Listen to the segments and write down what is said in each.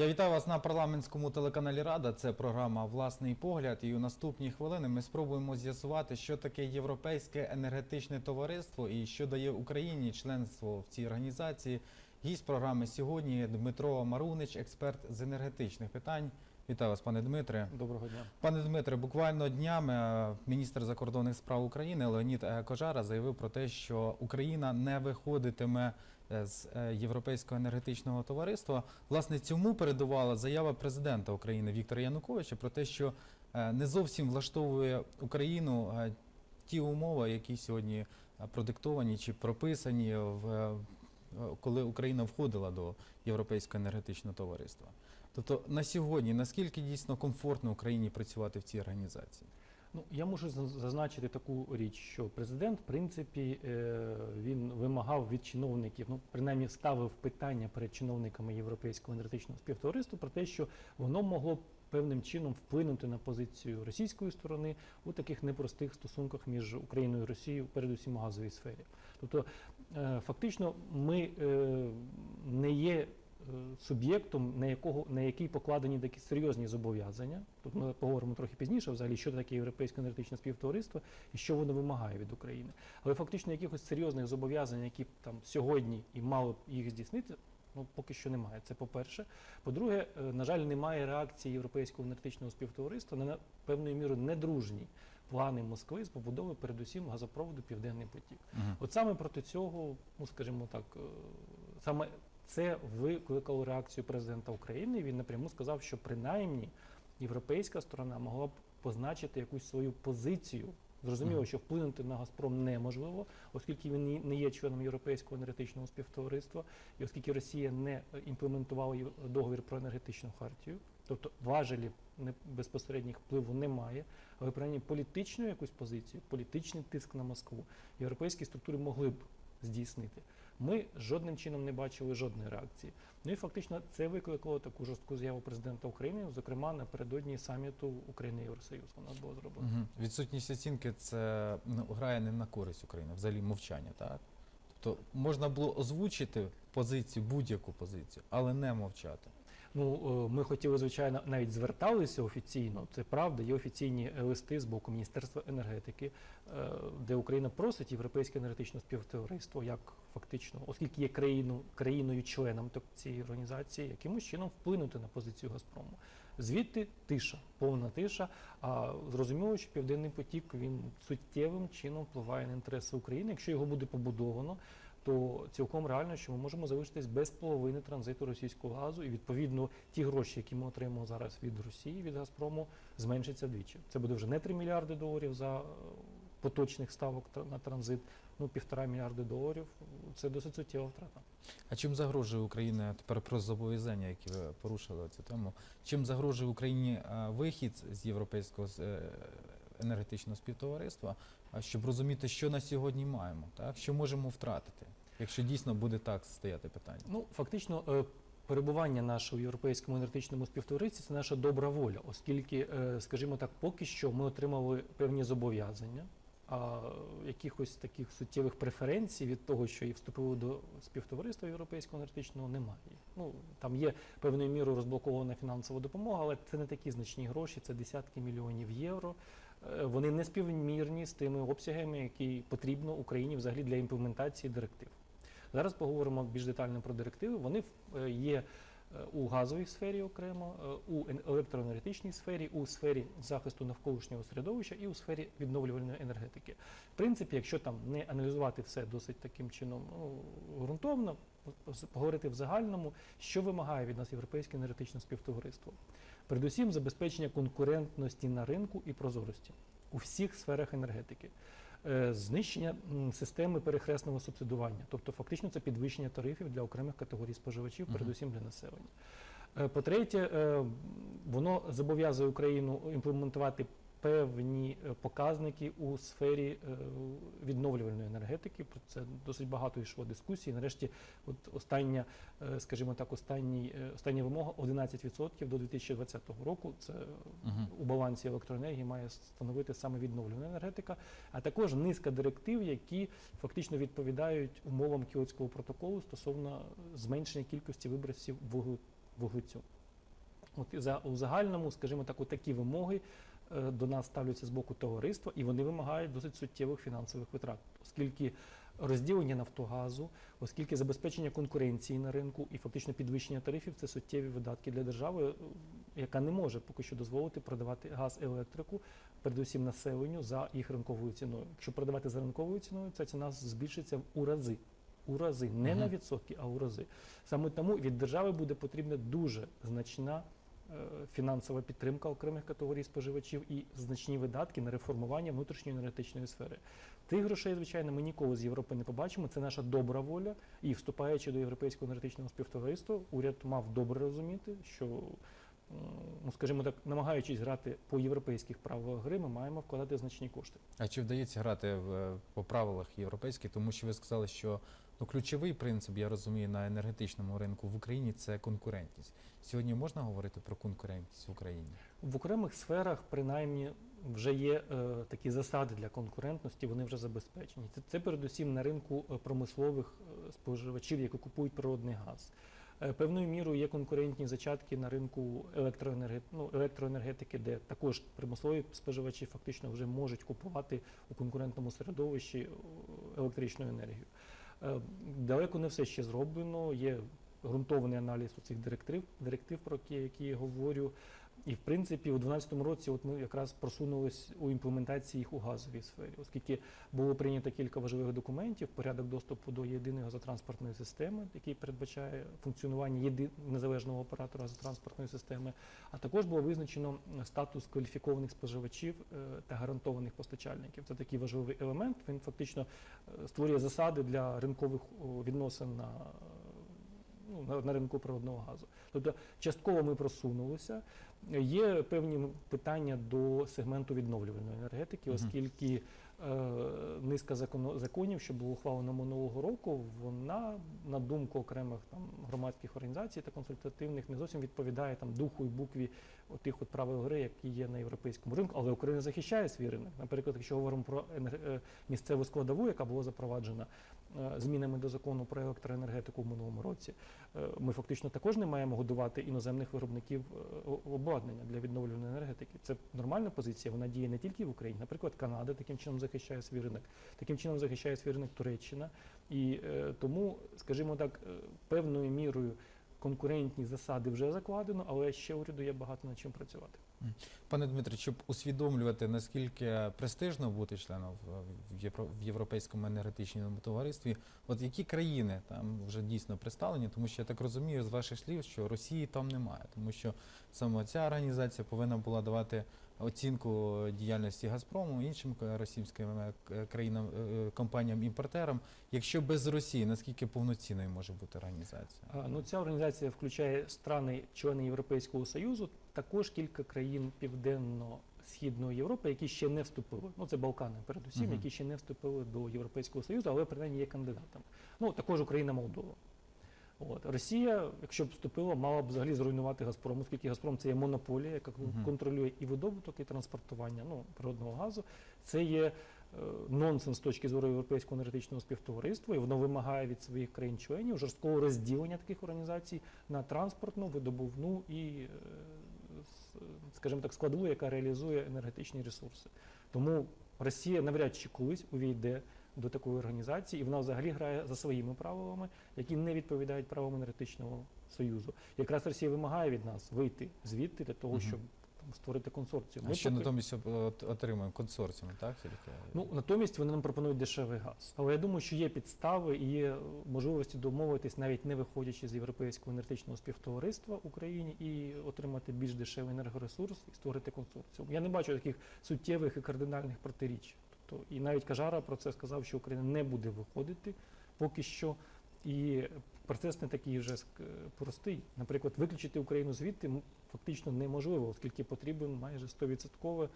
Я вітаю вас на парламентському телеканалі Рада. Це програма Власний погляд. І у наступні хвилини ми спробуємо з'ясувати, що таке європейське енергетичне товариство і що дає Україні членство в цій організації. Гість програми сьогодні Дмитро Марунич, експерт з енергетичних питань. Вітаю вас, пане Дмитре. Доброго дня. Пане Дмитре, буквально днями е, міністр закордонних справ України Леонід е, Кожара заявив про те, що Україна не виходитиме з е, Європейського енергетичного товариства. Власне, цьому передувала заява президента України Віктора Януковича про те, що е, не зовсім влаштовує Україну е, ті умови, які сьогодні е, продиктовані чи прописані в е, коли Україна входила до Європейського енергетичного товариства. Тобто на сьогодні наскільки дійсно комфортно Україні працювати в цій організації? Ну я можу зазначити таку річ, що президент, в принципі, е, він вимагав від чиновників, ну принаймні ставив питання перед чиновниками Європейського енергетичного співтовариства про те, що воно могло певним чином вплинути на позицію російської сторони у таких непростих стосунках між Україною і Росією, передусім у газовій сфері. Тобто, е, фактично, ми е, не є суб'єктом, на якого на який покладені такі серйозні зобов'язання. Тут ми поговоримо трохи пізніше, взагалі, що таке європейське енергетичне співтовариство і що воно вимагає від України. Але фактично якихось серйозних зобов'язань, які там сьогодні і мало б їх здійснити. Ну, поки що немає. Це по-перше. По-друге, е, на жаль, немає реакції Європейського енергетичного співтовариства на певною мірою недружні плани Москви з побудови, передусім газопроводу Південний потік. От саме проти цього, ну скажімо так, е, саме це викликало реакцію президента України. Він напряму сказав, що принаймні європейська сторона могла б позначити якусь свою позицію. Зрозуміло, що вплинути на Газпром неможливо, оскільки він не є членом Європейського енергетичного співтовариства, і оскільки Росія не імплементувала договір про енергетичну хартію, тобто важелів безпосередніх впливу немає, але принаймні політичну якусь позицію, політичний тиск на Москву європейські структури могли б здійснити. Ми жодним чином не бачили жодної реакції. Ну і фактично це викликало таку жорстку заяву президента України, зокрема напередодні саміту України Євросоюз. Вона була зроблена. Угу. Відсутність оцінки це ну, грає не на користь України, взагалі мовчання, так? Тобто можна було озвучити позицію, будь-яку позицію, але не мовчати. Ну е, ми хотіли, звичайно, навіть зверталися офіційно. Це правда. Є офіційні листи з боку Міністерства енергетики, е, де Україна просить європейське енергетичне співтовариство, як фактично, оскільки є країну країною членом цієї організації, якимось чином вплинути на позицію Газпрому. Звідти тиша, повна тиша. А зрозуміло, що південний потік він суттєвим чином впливає на інтереси України. Якщо його буде побудовано, то цілком реально, що ми можемо залишитись без половини транзиту російського газу, і відповідно ті гроші, які ми отримуємо зараз від Росії, від Газпрому, зменшаться вдвічі. Це буде вже не 3 мільярди доларів за е, поточних ставок на транзит, ну півтора мільярди доларів. Це досить суттєва втрата. А чим загрожує Україні тепер про зобов'язання, які ви порушили цю тему? Чим загрожує Україні е, вихід з європейського е, енергетичного співтовариства, щоб розуміти, що на сьогодні маємо, так що можемо втратити, якщо дійсно буде так стояти питання? Ну фактично. е, Перебування нашого в європейському енергетичному співтоваристві це наша добра воля, оскільки, е, скажімо так, поки що ми отримали певні зобов'язання, а якихось таких суттєвих преференцій від того, що і вступили до співтовариства європейського енергетичного, немає. Ну там є певною мірою розблокована фінансова допомога, але це не такі значні гроші, це десятки мільйонів євро. Е, Вони не співмірні з тими обсягами, які потрібно Україні взагалі для імплементації директив. Зараз поговоримо більш детально про директиви. Вони е, є е, у газовій сфері окремо, у ен- електроенергетичній сфері, у сфері захисту навколишнього середовища і у сфері відновлювальної енергетики. В принципі, якщо там не аналізувати все досить таким чином ну, ґрунтовно, поговорити в загальному, що вимагає від нас європейське енергетичне співтовариство. Передусім, забезпечення конкурентності на ринку і прозорості у всіх сферах енергетики. Е, Знищення системи перехресного субсидування, тобто фактично це підвищення тарифів для окремих категорій споживачів, передусім для населення. Е, По-третє, е, воно зобов'язує Україну імплементувати певні е, показники у сфері е, відновлювальної енергетики. Про це досить багато йшло дискусій. Нарешті, от остання, е, скажімо так, останній, е, остання вимога 11% до 2020 року. Це Мгм. у балансі електроенергії має становити саме відновлювана енергетика, а також низка директив, які фактично відповідають умовам Кіотського протоколу стосовно зменшення кількості вибросів вуглецю. От за у загальному, скажімо так, такі вимоги до нас ставляться з боку товариства, і вони вимагають досить суттєвих фінансових витрат, оскільки розділення Нафтогазу, оскільки забезпечення конкуренції на ринку і фактично підвищення тарифів це суттєві видатки для держави, е, яка не може поки що дозволити продавати газ і електрику, передусім населенню за їх ринковою ціною. Якщо продавати за ринковою ціною, ця ціна збільшиться у рази. У рази, не на відсотки, а у рази. Саме тому від держави буде потрібна дуже значна е, фінансова підтримка окремих категорій споживачів і значні видатки на реформування внутрішньої енергетичної сфери. Тих грошей, звичайно, ми ніколи з Європи не побачимо. Це наша добра воля. І вступаючи до європейського енергетичного співтовариства, уряд мав добре розуміти, що. Ну, скажімо так, намагаючись грати по європейських правилах гри, ми маємо вкладати значні кошти. А чи вдається грати в, по правилах європейських? Тому що ви сказали, що ну, ключовий принцип, я розумію, на енергетичному ринку в Україні це конкурентність. Сьогодні можна говорити про конкурентність в Україні? В окремих сферах, принаймні, вже є е, такі засади для конкурентності, вони вже забезпечені. Це, це передусім на ринку е, промислових е, споживачів, які купують природний газ. Е, Певною мірою є конкурентні зачатки на ринку електроенерге... ну, електроенергетики, де також промислові споживачі фактично вже можуть купувати у конкурентному середовищі електричну енергію. Далеко не все ще зроблено. Є ґрунтований аналіз цих директив, директив, про які, які я говорю. І в принципі, у 2012 році от ми якраз просунулись у імплементації їх у газовій сфері, оскільки було прийнято кілька важливих документів, порядок доступу до єдиної газотранспортної системи, який передбачає функціонування єди... незалежного оператора газотранспортної системи, а також було визначено статус кваліфікованих споживачів е, та гарантованих постачальників. Це такий важливий елемент. Він фактично е, створює засади для ринкових відносин на, ну, на, ринку природного газу. Тобто частково ми просунулися. Є певні питання до сегменту відновлювальної енергетики, оскільки е, низка законів, що було ухвалено минулого року, вона, на думку окремих там громадських організацій та консультативних, не зовсім відповідає там духу і букві тих от правил гри, які є на європейському ринку, але Україна захищає свій ринок. Наприклад, якщо говоримо про енер- е, місцеву складову, яка була запроваджена змінами до закону про електроенергетику в минулому році, е, ми фактично також не маємо годувати іноземних виробників е, обладнання для відновлюваної енергетики. Це нормальна позиція. Вона діє не тільки в Україні. Наприклад, Канада таким чином захищає свій ринок, таким чином захищає свій ринок Туреччина. І е, тому, скажімо так, е, певною мірою конкурентні засади вже закладено, але ще уряду є багато над чим працювати. Пане Дмитре, щоб усвідомлювати, наскільки престижно бути членом в- в Євро- в Європейському енергетичному товаристві, от які країни там вже дійсно представлені, тому що я так розумію з ваших слів, що Росії там немає, тому що саме ця організація повинна була давати оцінку діяльності Газпрому іншим е, російським е, країнам е, компаніям-імпортерам. Якщо без Росії, наскільки повноцінною може бути організація? Ну, ця організація включає страни, члени Європейського Союзу, також кілька країн Південно-Східної Європи, які ще не вступили. Ну, це Балкани, передусім, Мгм. які ще не вступили до Європейського Союзу, але принаймні є кандидатами. Ну, також Україна, Молдова. От. Росія, якщо б вступила, мала б взагалі зруйнувати Газпром, оскільки Газпром це є монополія, яка контролює і видобуток, і транспортування ну, природного газу. Це є е, нонсенс з точки зору Європейського енергетичного співтовариства, і воно вимагає від своїх країн-членів жорсткого розділення таких організацій на транспортну, видобувну і, е, скажімо так, складову, яка реалізує енергетичні ресурси. Тому Росія навряд чи колись увійде до такої організації, і вона взагалі грає за своїми правилами, які не відповідають правилам енергетичного союзу. Якраз Росія вимагає від нас вийти звідти для того, щоб там, створити консорціум. А Ми що поки- натомість об- от- отримуємо консорціум, так? Тільки? Ну, натомість вони нам пропонують дешевий газ. Але я думаю, що є підстави і є можливості домовитись, навіть не виходячи з європейського енергетичного співтовариства в Україні і отримати більш дешевий енергоресурс і створити консорціум. Я не бачу таких суттєвих і кардинальних протиріч. Тобто, і навіть Кажара про це сказав, що Україна не буде виходити поки що. І процес не такий вже простий. Наприклад, виключити Україну звідти фактично неможливо, оскільки потрібен майже 100% е,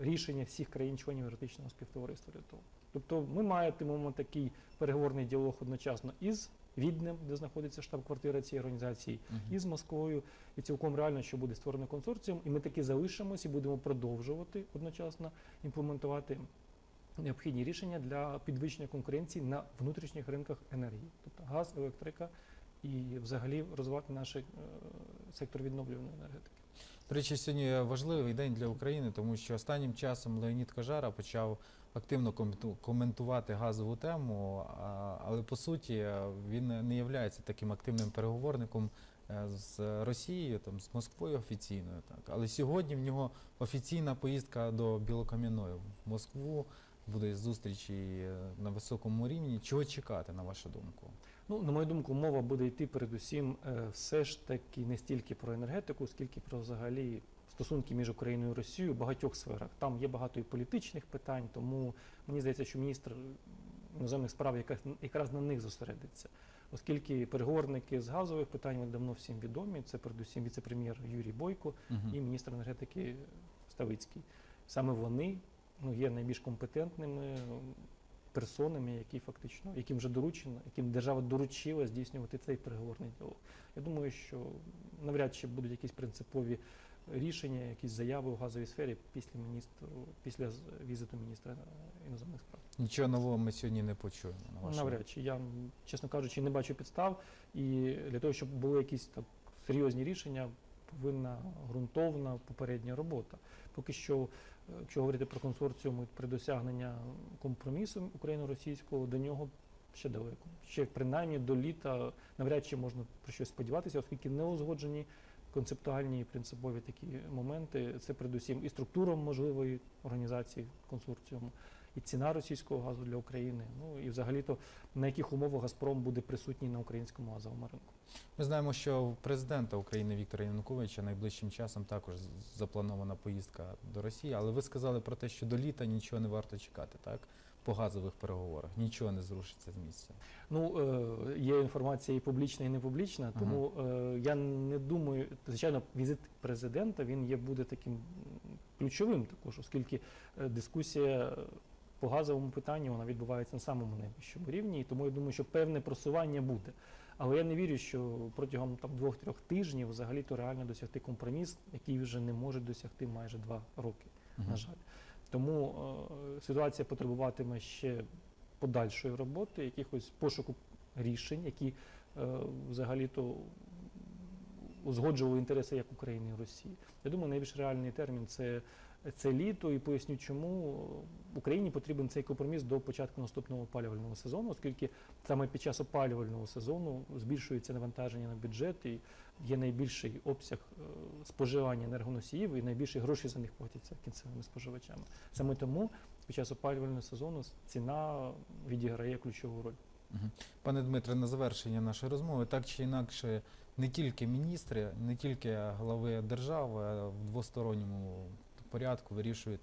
рішення всіх країн-членів енергетичного співтовариства для того. Тобто ми матимемо такий переговорний діалог одночасно із Віднем, де знаходиться штаб-квартира цієї організації, Мгм. і з Москвою, і цілком реально, що буде створено консорціум, і ми таки залишимось і будемо продовжувати одночасно імплементувати необхідні рішення для підвищення конкуренції на внутрішніх ринках енергії, тобто газ, електрика і взагалі розвивати наш е, сектор відновлюваної енергетики. До речі, сьогодні важливий день для України, тому що останнім часом Леонід Кожара почав активно коменту- коментувати газову тему, але по суті він не є таким активним переговорником е, з Росією, там з Москвою офіційною. Так, але сьогодні в нього офіційна поїздка до Білокам'яної в Москву. Буде зустрічі е, на високому рівні. Чого чекати, на вашу думку? Ну, на мою думку, мова буде йти передусім е, все ж таки не стільки про енергетику, скільки про взагалі стосунки між Україною і Росією в багатьох сферах. Там є багато і політичних питань, тому мені здається, що міністр іноземних справ якраз, на них зосередиться. Оскільки переговорники з газових питань вони давно всім відомі, це передусім віце-прем'єр Юрій Бойко Мгм. і міністр енергетики Ставицький. Саме вони ну, є найбільш компетентними персонами, які фактично, яким вже доручено, яким держава доручила здійснювати цей переговорний діалог. Я думаю, що навряд чи будуть якісь принципові рішення, якісь заяви у газовій сфері після міністру, після візиту міністра іноземних справ. Нічого нового ми сьогодні не почуємо. На вашу Навряд чи я, чесно кажучи, не бачу підстав. І для того, щоб були якісь так серйозні рішення, повинна ґрунтовна попередня робота. Поки що, е, якщо говорити про консорціум і про досягнення компромісу україно-російського, до нього ще далеко. Ще принаймні до літа навряд чи можна про щось сподіватися, оскільки не узгоджені концептуальні і принципові такі моменти. Це передусім і структура можливої організації консорціуму, і ціна російського газу для України. Ну і взагалі-то на яких умовах Газпром буде присутній на українському газовому ринку. Ми знаємо, що у президента України Віктора Януковича найближчим часом також запланована поїздка до Росії, але ви сказали про те, що до літа нічого не варто чекати, так? По газових переговорах нічого не зрушиться з місця. Ну е, є інформація і публічна, і не публічна, тому е, я не думаю, звичайно, візит президента він є буде таким ключовим також, оскільки е, дискусія по газовому питанню вона відбувається на самому найвищому рівні, і тому я думаю, що певне просування буде. Але я не вірю, що протягом там двох-трьох тижнів взагалі то реально досягти компроміс, який вже не може досягти майже два роки на жаль. Тому е, ситуація потребуватиме ще подальшої роботи, якихось пошуку рішень, які е, взагалі-то узгоджували інтереси як України і Росії. Я думаю, найбільш реальний термін це, це літо, і поясню, чому Україні потрібен цей компроміс до початку наступного опалювального сезону, оскільки саме під час опалювального сезону збільшується навантаження на бюджет і є найбільший обсяг е, споживання енергоносіїв і найбільші гроші за них платяться кінцевими споживачами. Саме тому під час опалювального сезону ціна відіграє ключову роль. Пане Дмитре, на завершення нашої розмови, так чи інакше, не тільки міністри, не тільки глави держави в двосторонньому порядку вирішують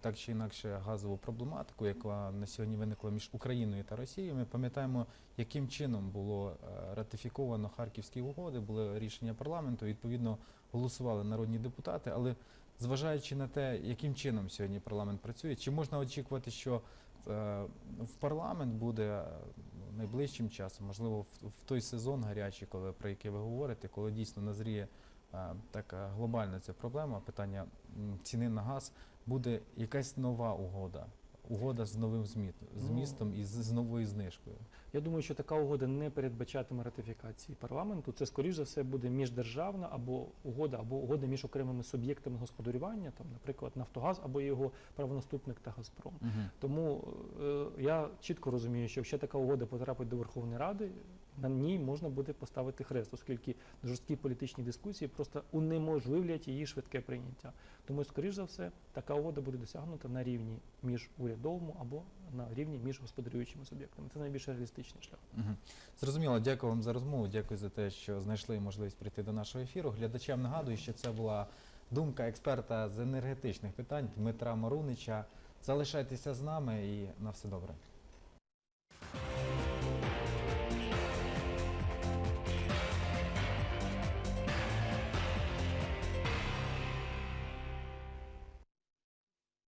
так чи інакше газову проблематику, яка на сьогодні виникла між Україною та Росією. Ми пам'ятаємо, яким чином було е, ратифіковано Харківські угоди, були рішення парламенту. Відповідно, голосували народні депутати. Але зважаючи на те, яким чином сьогодні парламент працює, чи можна очікувати, що е, в парламент буде е, найближчим часом, можливо, в, той сезон гарячий, коли про який ви говорите, коли дійсно назріє е, така глобальна ця проблема, питання ціни на газ, буде якась нова угода. Угода з новим Ну, змістом і з, новою знижкою. Я думаю, що така угода не передбачатиме ратифікації парламенту. Це скоріш за все буде міждержавна або угода, або угода між окремими суб'єктами господарювання, там, наприклад, Нафтогаз або його правонаступник та Газпром. Тому е, я чітко розумію, що якщо така угода потрапить до Верховної Ради, на ній можна буде поставити хрест, оскільки жорсткі політичні дискусії просто унеможливлять її швидке прийняття. Тому, скоріш за все, така угода буде досягнута на рівні між урядовому або на рівні між господарюючими суб'єктами. Це найбільш реалістичний шлях. Мгм. Зрозуміло, дякую вам за розмову. Дякую за те, що знайшли можливість прийти до нашого ефіру. Глядачам нагадую, що це була думка експерта з енергетичних питань Дмитра Марунича. Залишайтеся з нами і на все добре.